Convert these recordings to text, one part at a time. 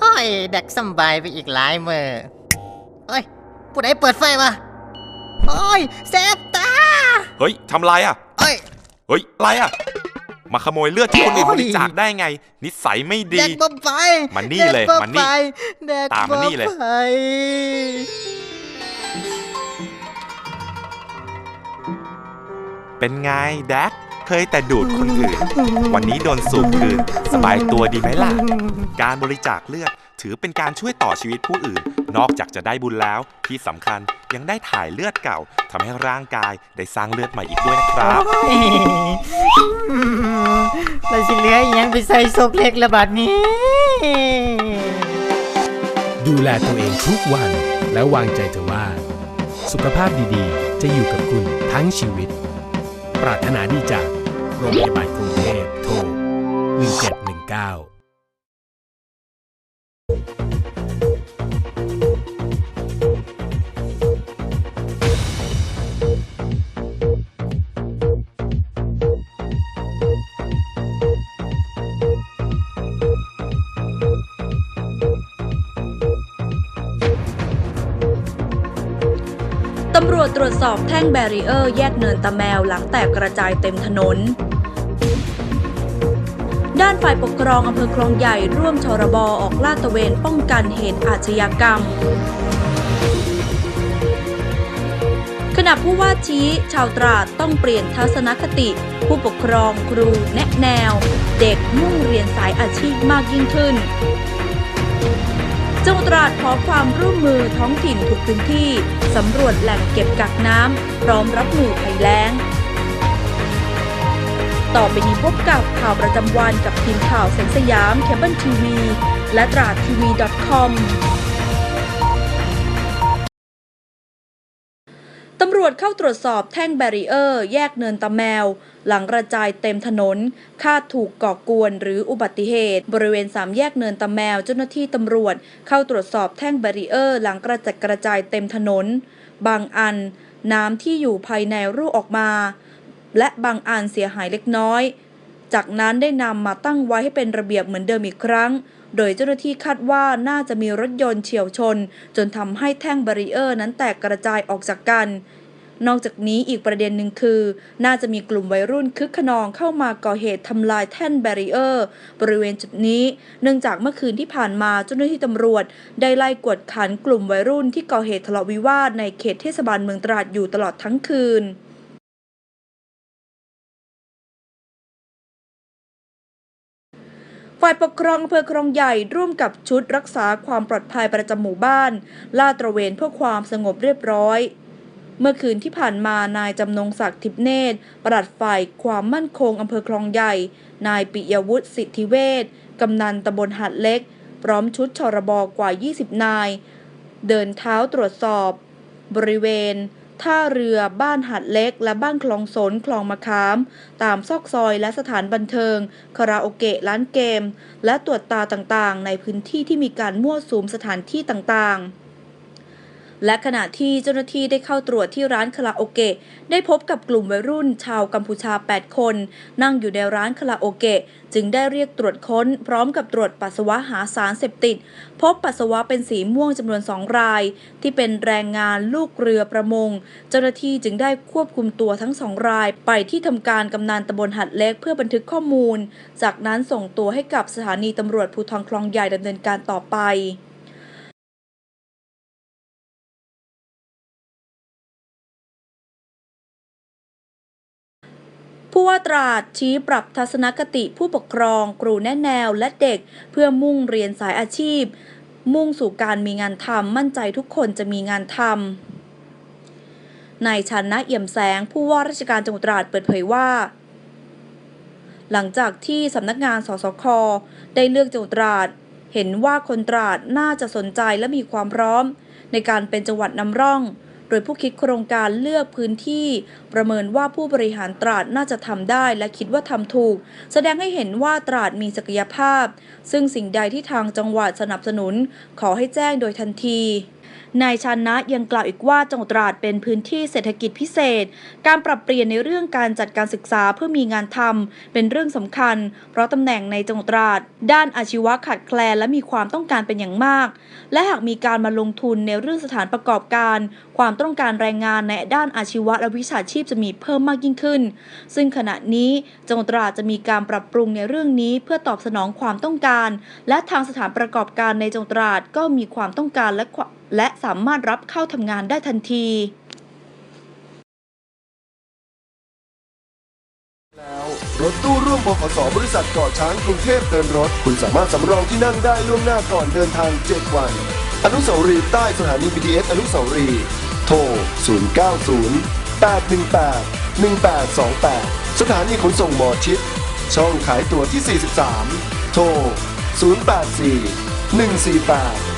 โอ้ยเด็กสำบายไปอีกหลายมือเฮ้ยผู้ใดเปิดไฟวะโอ้ยแสบตาเฮ้ยทำไรอะ เอ้ยเฮ้ยอะไรอะ มาขโมยเลือดที่คนอื่นโอ้บยริจาคได้ไง นิสัยไม่ดีเด็กบ่ไปมานี่เลยด็กบ่มานี่ไปเด็กตามมานี่เลยบ่ไปเป็นไงแดก เคยแต่ดูดคนอื่น วันนี้โดนสูบคืน สบายตัวดีไหมล่ะ การบริจาคเลือดถือเป็นการช่วยต่อชีวิตผู้อื่น นอกจากจะได้บุญแล้ว ที่สำคัญยังได้ถ่ายเลือดเก่าทำให้ร่างกายได้สร้างเลือดใหม่อีกด้วยนะครับโอ้ยเราสิเหลืออีหยังไปใส่ศพเล็กละบาดนี้ ดูแลตัวเองทุกวัน แล้ววางใจเถอะว่า สุขภาพดีๆ จะอยู่กับคุณทั้งชีวิต ปรารถนาดีจาก โรงพยาบาลกรุงเทพโทร1719ตำรวจตรวจสอบแท่งแบรีเออร์แยกเนินตะแมวหลังแตกกระจายเต็มถนน ด้านฝ่ายปกครองอำเภอคลองใหญ่ร่วมชรบออกลาดตระเวนป้องกันเหตุอาชญากรรมขณะผู้ว่าชี้ชาวตราดต้องเปลี่ยนทัศนคติ ผู้ปกครองครูแนะแนว เด็กมุ่งเรียนสายอาชีพมากยิ่งขึ้น จังหวัดตราดขอความร่วมมือท้องถิ่นทุกพื้นที่ สำรวจแหล่งเก็บกักน้ำพร้อมรับมือภัยแล้ง ต่อไปนี้พบกับข่าวประจำวันกับทีมข่าวแสงสยามเคเบิลทีวีและตราดทีวี .com ตำรวจเข้าตรวจสอบแท่งแบรีเออร์ แยกเนินตะแมว หลังกระจายเต็มถนน คาดถูกก่อกวนหรืออุบัติเหตุ บริเวณสามแยกเนินตะแมว เจ้าหน้าที่ตำรวจ เข้าตรวจสอบแท่งแบรีเออร์ หลังกระจัดกระจายเต็มถนน บางอัน น้ำที่อยู่ภายในรั่วออกมา และบางอันเสียหายเล็กน้อย จากนั้นได้นำมาตั้งไว้ให้เป็นระเบียบเหมือนเดิมอีกครั้ง โดยเจ้าหน้าที่คาดว่าน่าจะมีรถยนต์เฉียวชน จนทำให้แท่งแบรีเออร์นั้นแตกกระจายออกจากกัน นอกจากนี้อีกประเด็นหนึ่งคือ น่าจะมีกลุ่มวัยรุ่นคึกขนองเข้ามาก่อเหตุทำลายแท่นแบรีเออร์บริเวณจุดนี้ เนื่องจากเมื่อคืนที่ผ่านมาเจ้าหน้าที่ตำรวจ ได้ไล่กวดขันกลุ่มวัยรุ่นที่ก่อเหตุทะเลาะวิวาทในเขตเทศบาลเมืองตราดอยู่ตลอดทั้งคืน ฝ่ายปกครองอำเภอครองใหญ่ร่วมกับชุดรักษาความปลอดภัยประจำหมู่บ้าน ลาดตระเวนเพื่อความสงบเรียบร้อย เมื่อคืนที่ผ่านมานายจำนงศักดิ์ทิพเนตรปลัดฝ่ายความมั่นคงอำเภอคลองใหญ่ นายปิยวุฒิสิทธิเวชกำนันตำบลหัดเล็ก พร้อมชุดชรบกว่า 20 นาย เดินเท้าตรวจสอบ บริเวณ ท่าเรือบ้านหัดเล็ก และบ้านคลองสนคลองมะขาม ตามซอกซอยและสถานบันเทิง คาราโอเกะร้านเกม และตรวจตาต่างๆ ในพื้นที่ที่มีการมั่วสุมสถานที่ต่างๆ และขณะที่เจ้าหน้าที่ได้เข้าตรวจที่ร้านคาราโอเกะได้พบกับกลุ่มวัยรุ่นชาวกัมพูชา 8 คน นั่งอยู่ในร้านคาราโอเกะจึงได้เรียกตรวจค้น พร้อมกับตรวจปัสสาวะหาสารเสพติด พบปัสสาวะเป็นสีม่วงจำนวนสองราย ที่เป็นแรงงานลูกเรือประมง เจ้าหน้าที่จึงได้ควบคุมตัวทั้งสองราย ไปที่ทำการกำนันตำบลหัดเล็กเพื่อบันทึกข้อมูล จากนั้นส่งตัวให้กับสถานีตำรวจภูธรคลองใหญ่ดำเนินการต่อไป ว่าตราดชี้ปรับทัศนคติผู้ปกครอง ครูแนะแนวและเด็ก เพื่อมุ่งเรียนสายอาชีพ มุ่งสู่การมีงานทำมั่นใจทุกคนจะมีงานทำนายชันนะเอี่ยมแสง ผู้ว่าราชการจังหวัดตราดเปิดเผยว่า หลังจากที่สำนักงานสสค ได้เลือกจังหวัดตราด เห็นว่าคนตราดน่าจะสนใจและมีความพร้อม ในการเป็นจังหวัดนำร่อง โดยผู้คิดโครงการเลือกพื้นที่ ประเมินว่าผู้บริหารตราดน่าจะทำได้และคิดว่าทำถูก แสดงให้เห็นว่าตราดมีศักยภาพ ซึ่งสิ่งใดที่ทางจังหวัดสนับสนุน ขอให้แจ้งโดยทันที นายชันนะยังกล่าวอีกว่าจังหวัดตราดเป็นพื้นที่เศรษฐกิจพิเศษ การปรับเปลี่ยนในเรื่องการจัดการศึกษาเพื่อมีงานทำเป็นเรื่องสำคัญ เพราะตำแหน่งในจังหวัดตราด ด้านอาชีวะขาดแคลนและมีความต้องการเป็นอย่างมาก และหากมีการมาลงทุนในเรื่องสถานประกอบการ ความต้องการแรงงานในด้านอาชีวะและวิชาชีพจะมีเพิ่มมากยิ่งขึ้น ซึ่งขณะนี้จังหวัดตราดจะมีการปรับปรุงในเรื่องนี้เพื่อตอบสนองความต้องการ และทางสถานประกอบการในจังหวัดตราดก็มีความต้องการและ และสามารถรับเข้าทำงานได้ทันทีแล้วรถตู้ร่วมบขสบริษัทเกาะช้างกรุงเทพเดินรถ คุณสามารถสำรองที่นั่งได้ล่วงหน้าก่อนเดินทาง 7 วัน อนุสาวรีย์ใต้สถานี BTS อนุสาวรีย์โทร 090 818 1828 สถานีขนส่งหมอชิด ช่องขายตั๋วที่ 43 โทร 084 148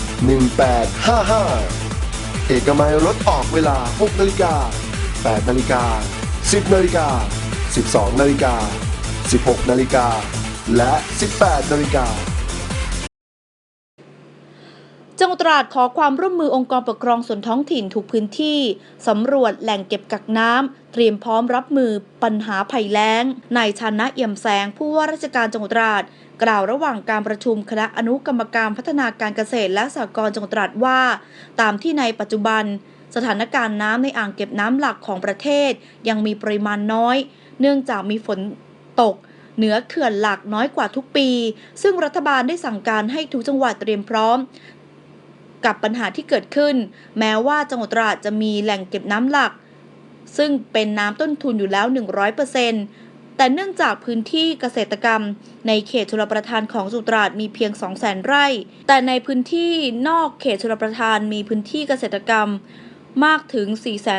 1855 เอกมัยรถออกเวลา 6นาฬิกา8นาฬิกา 10นาฬิกา 12นาฬิกา 16นาฬิกา และ 18นาฬิกา จังหวัดตราดขอความร่วมมือองค์กรปกครองส่วนท้องถิ่นทุกพื้นที่สำรวจแหล่งเก็บกักน้ำเตรียมพร้อมรับมือปัญหาภัยแล้งนายชานะเอี่ยมแสง ผู้ว่าราชการจังหวัดตราดกล่าวระหว่างการประชุมคณะอนุกรรมการพัฒนาการเกษตรและสหกรณ์จังหวัดตราดว่า ตามที่ในปัจจุบัน สถานการณ์น้ำในอ่างเก็บน้ำหลักของประเทศ ยังมีปริมาณน้อย เนื่องจากมีฝนตกเหนือเขื่อนหลักน้อยกว่าทุกปี ซึ่งรัฐบาลได้สั่งการให้ทุกจังหวัดเตรียมพร้อม กับปัญหาที่เกิดขึ้น แม้ว่าจังหวัดตราดจะมีแหล่งเก็บน้ำหลัก ซึ่งเป็นน้ำต้นทุนอยู่แล้ว 100%แต่เนื่องจากพื้นที่เกษตรกรรม ในเขตชลประทานของสุตราดมีเพียง 200,000 ไร่ แต่ในพื้นที่นอกเขตชลประทานมีพื้นที่เกษตรกรรมมากถึง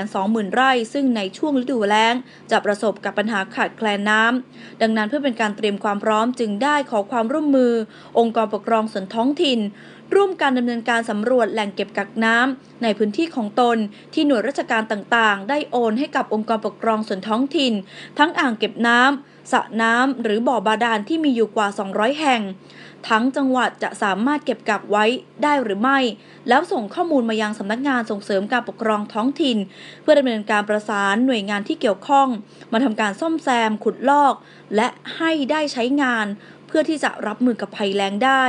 420,000 ไร่ ซึ่งในช่วงฤดูแล้ง จะประสบกับปัญหาขาดแคลนน้ำ ดังนั้นเพื่อเป็นการเตรียมความพร้อมจึงได้ขอความร่วมมือ องค์กรปกครองส่วนท้องถิ่น ร่วมการดำเนินการสำรวจแหล่งเก็บกักน้ำในพื้นที่ของตนที่หน่วยราชการต่างๆ ได้โอนให้กับองค์กรปกครองส่วนท้องถิ่น ทั้งอ่างเก็บน้ำสระน้ำหรือบ่อบาดาลที่มีอยู่กว่า 200 แห่ง ทั้งจังหวัดจะสามารถเก็บกักไว้ได้หรือไม่ แล้วส่งข้อมูลมายังสำนักงานส่งเสริมการปกครองท้องถิ่น เพื่อดำเนินการประสานหน่วยงานที่เกี่ยวข้อง มาทำการซ่อมแซมขุดลอก และให้ได้ใช้งาน เพื่อที่จะรับมือกับภัยแล้งได้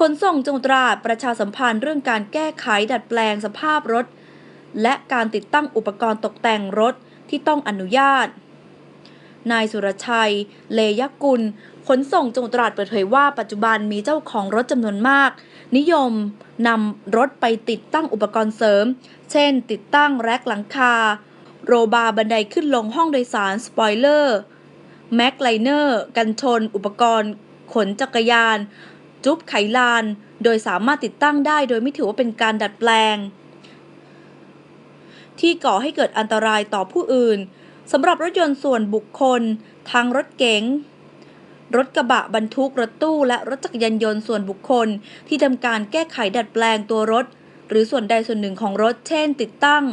ขนส่งจังหวัดตราดประชาสัมพันธ์เรื่องการแก้ไขดัดแปลงสภาพรถ และการติดตั้งอุปกรณ์ตกแต่งรถที่ต้องอนุญาต นายสุรชัย เลยกุล ขนส่งจังหวัดตราดเปิดเผยว่าปัจจุบันมีเจ้าของรถจำนวนมาก นิยมนำรถไปติดตั้งอุปกรณ์เสริม เช่น ติดตั้งแร็กหลังคา โรบาร์บันไดขึ้นลงห้องโดยสารสปอยเลอร์แม็กไลเนอร์ กันชน อุปกรณ์ ขนจักรยาน จุ๊บไขลาน โดยสามารถติดตั้งได้โดยไม่ถือว่าเป็นการดัดแปลง ที่ก่อให้เกิดอันตรายต่อผู้อื่นสำหรับรถยนต์ส่วนบุคคล ทางรถเก๋งรถกระบะบรรทุกรถตู้และรถจักรยานยนต์ส่วนบุคคล ที่ทำการแก้ไขดัดแปลงตัวรถ หรือส่วนใดส่วนหนึ่งของรถ เช่น ติดตั้ง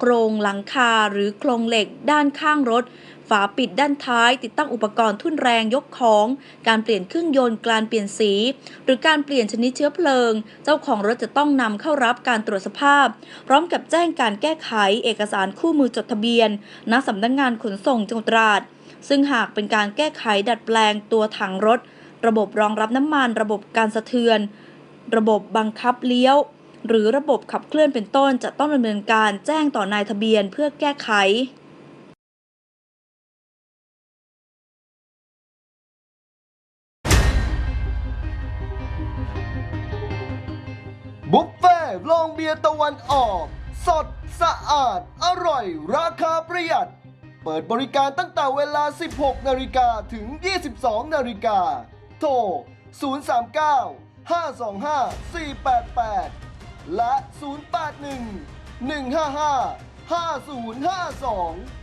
โครงหลังคาหรือโครงเหล็กด้านข้างรถ ฝาปิดด้านท้าย ติดตั้งอุปกรณ์ทุ่นแรงยกของ การเปลี่ยนเครื่องยนต์การเปลี่ยนสี หรือการเปลี่ยนชนิดเชื้อเพลิง เจ้าของรถจะต้องนำเข้ารับการตรวจสภาพ พร้อมกับแจ้งการแก้ไขเอกสารคู่มือจดทะเบียนณสำนักงงานขนส่งจังหวัดตราดซึ่งหากเป็นการแก้ไขดัดแปลงตัวถังรถ ระบบรองรับน้ำมัน ระบบการสะเทือน ระบบบังคับเลี้ยว หรือระบบขับเคลื่อนเป็นต้นจะต้องดำเนินการแจ้งต่อนายทะเบียนเพื่อแก้ไขบุฟเฟ่ต์ลองเบียร์ตะวันออก สดสะอาด อร่อย ราคาประหยัด เปิดบริการตั้งแต่เวลา 16 นาฬิกาถึง 22 นาฬิกา โทร 039 525 488 และ 081 155 5052